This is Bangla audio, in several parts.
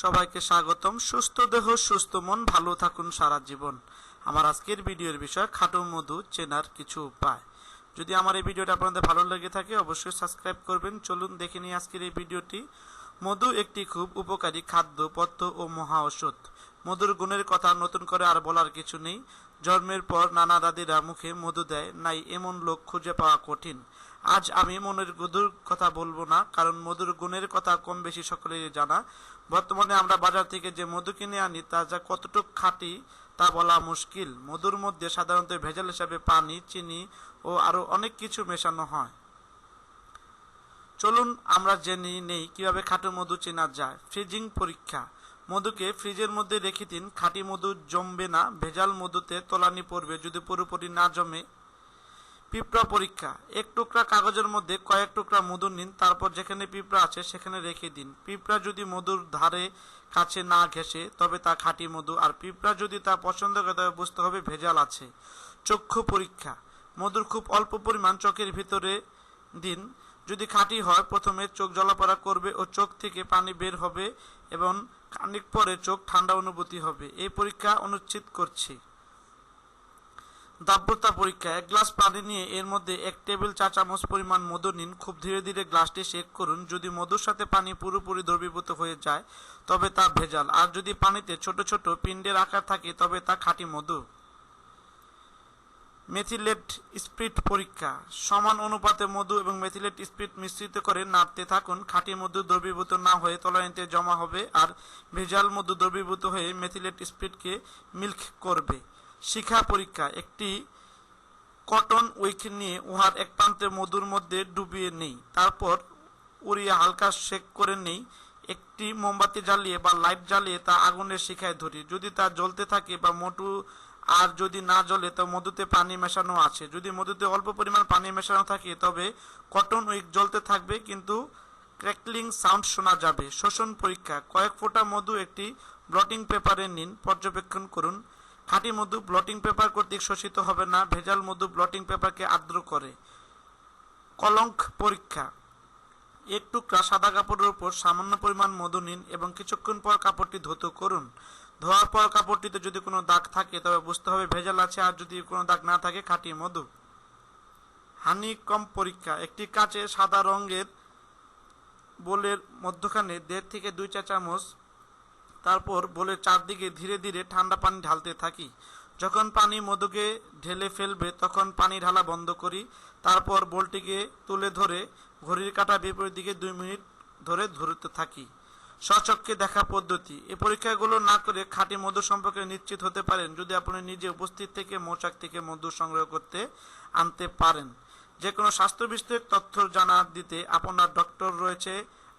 সবাইকে স্বাগতম। সুস্থ দেহ, সুস্থ মন, ভালো থাকুন সারা জীবন। আমার আজকের ভিডিওর বিষয়, খাটো মধু চেনার কিছু উপায়। যদি আমার এই ভিডিওটা আপনাদের ভালো লেগে থাকে, অবশ্যই সাবস্ক্রাইব করবেন। চলুন দেখে নিই আজকের এই ভিডিওটি। মধু একটি খুব উপকারী খাদ্য, পথ্য ও মহা ঔষধ। মধুর গুণের কথা নতুন করে আর বলার কিছু নেই। জন্মের পর নানা দাদিরা মুখে মধু দেয়, নাই এমন লোক খুঁজে পাওয়া কঠিন। আজ আমি মনের মধুর কথা বলব না, কারণ মধুর গুণের কথা কম বেশি সকলেরই জানা। বর্তমানে আমরা বাজার থেকে যে মধু কিনে আনি, তা যা কতটুক খাঁটি তা বলা মুশকিল। মধুর মধ্যে সাধারণত ভেজাল হিসাবে পানি, চিনি ও আরও অনেক কিছু মেশানো হয়। চলুন আমরা জেনে নেই কীভাবে খাঁটি মধু চেনা যায়। ফ্রিজিং পরীক্ষা। মধুকে ফ্রিজের মধ্যে রেখে দিন। খাঁটি মধু জমবে না। ভেজাল মধুতে তলানি পড়বে। যদি পুরোপুরি না জমে পিঁপড়া পরীক্ষা। এক টুকরা কাগজের মধ্যে কয়েক টুকরা মধু নিন, তারপর যেখানে পিঁপড়া আছে সেখানে রেখে দিন। পিঁপড়া যদি মধুর ধারে কাছে না ঘেসে তবে তা খাঁটি মধু, আর পিঁপড়া যদি তা পছন্দ করে, তবে বুঝতে হবে ভেজাল আছে। চক্ষু পরীক্ষা। মধুর খুব অল্প পরিমাণ চোখের ভিতরে দিন। যদি খাঁটি হয়, প্রথমে চোখ জলাপড়া করবে ও চোখ থেকে পানি বের হবে এবং খানিক পরে চোখ ঠান্ডা অনুভূতি হবে। এই পরীক্ষা অনুচ্ছেদ করছি। দাব্যতা পরীক্ষা এক গ্লাস পানি নিয়ে এর মধ্যে এক টেবিল চা চামচ পরিমাণ মধু নিন। খুব ধীরে ধীরে গ্লাসটি শেক করুন। যদি মধুর সাথে পানি পুরোপুরি দ্রবীভূত হয়ে যায়, তবে তা ভেজাল। আর যদি পানিতে ছোট ছোট পিণ্ডের আকার থাকে, তবে তা খাঁটি মধু। মেথিলেট স্পিরিট পরীক্ষা। সমান অনুপাতে মধু এবং মেথিলেট স্পিরিট মিশ্রিত করে নাড়তে থাকুন। খাঁটি মধু দ্রবীভূত না হয়ে তলানিতে জমা হবে, আর ভেজাল মধু দ্রবীভূত হয়ে মেথিলেট স্পিরিটকে মিল্ক করবে। শিখা পরীক্ষা, একটি কটন উইক নিয়ে উহার এক প্রান্তে মধুর মধ্যে ডুবিয়ে নেই। তারপর উড়িয়ে হালকা শেক করে নেই, একটি মোমবাতি জ্বালিয়ে বা লাইট জ্বালিয়ে তা আগুনের শিখায় ধরি। যদি তা জ্বলতে থাকে বা মোটু আর যদি না জ্বলে, তো মধুতে পানি মেশানো আছে। যদি মধুতে অল্প পরিমাণ পানি মেশানো থাকে, তবে কটন উইক জ্বলতে থাকবে, কিন্তু ক্র্যাকলিং সাউন্ড শোনা যাবে। শোষণ পরীক্ষা, কয়েক ফোঁটা মধু একটি ব্লটিং পেপারে নিন, পর্যবেক্ষণ করুন। খাঁটি মধু ব্লটিং পেপার কর্তৃক শোষিত হবে না, ভেজাল মধু ব্লটিং পেপারকে আর্দ্র করে। কলঙ্ক পরীক্ষা। এক টুকরা সাদা কাপড়ের উপর সামান্য পরিমাণ মধু নিন এবং কিছুক্ষণ পর কাপড়টি ধুত করুন। ধোয়ার পর কাপড়টিতে যদি কোনো দাগ থাকে, তবে বুঝতে হবে ভেজাল আছে আর যদি কোনো দাগ না থাকে, খাঁটি মধু। হানি হানিকম পরীক্ষা। একটি কাচে সাদা রঙের বোলের মধ্যখানে দেড় থেকে দুই চা চামচ তারপর বোলের চারদিকে ধীরে ধীরে ঠান্ডা পানি ঢালতে থাকি। যখন পানি মধুকে ঢেলে ফেলবে, তখন পানি ঢালা বন্ধ করি। তারপর বলটিকে তুলে ধরে ঘড়ির কাঁটা বিপরীত দিকে দুই মিনিট ধরে ধরতে থাকি। স্বচক্ষে দেখা পদ্ধতি। এই পরীক্ষাগুলো না করে খাঁটি মধু সম্পর্কে নিশ্চিত হতে পারেন যদি আপনি নিজে উপস্থিত থেকে মৌচাক থেকে মধু সংগ্রহ করতে আনতে পারেন। যে কোনো স্বাস্থ্য বিষয়ক তথ্য জানা দিতে আপনার ডক্টর রয়েছে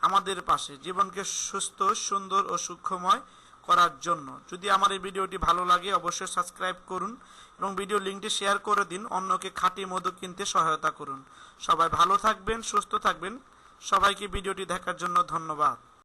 আমাদের পাশে জীবনকে সুস্থ, সুন্দর ও সূক্ষ্মময় করার জন্য। যদি আমার এই ভিডিওটি ভালো লাগে, অবশ্যই সাবস্ক্রাইব করুন এবং ভিডিও লিঙ্কটি শেয়ার করে দিন, অন্যকে খাঁটি মধু কিনতে সহায়তা করুন। সবাই ভালো থাকবেন, সুস্থ থাকবেন। সবাইকে ভিডিওটি দেখার জন্য ধন্যবাদ।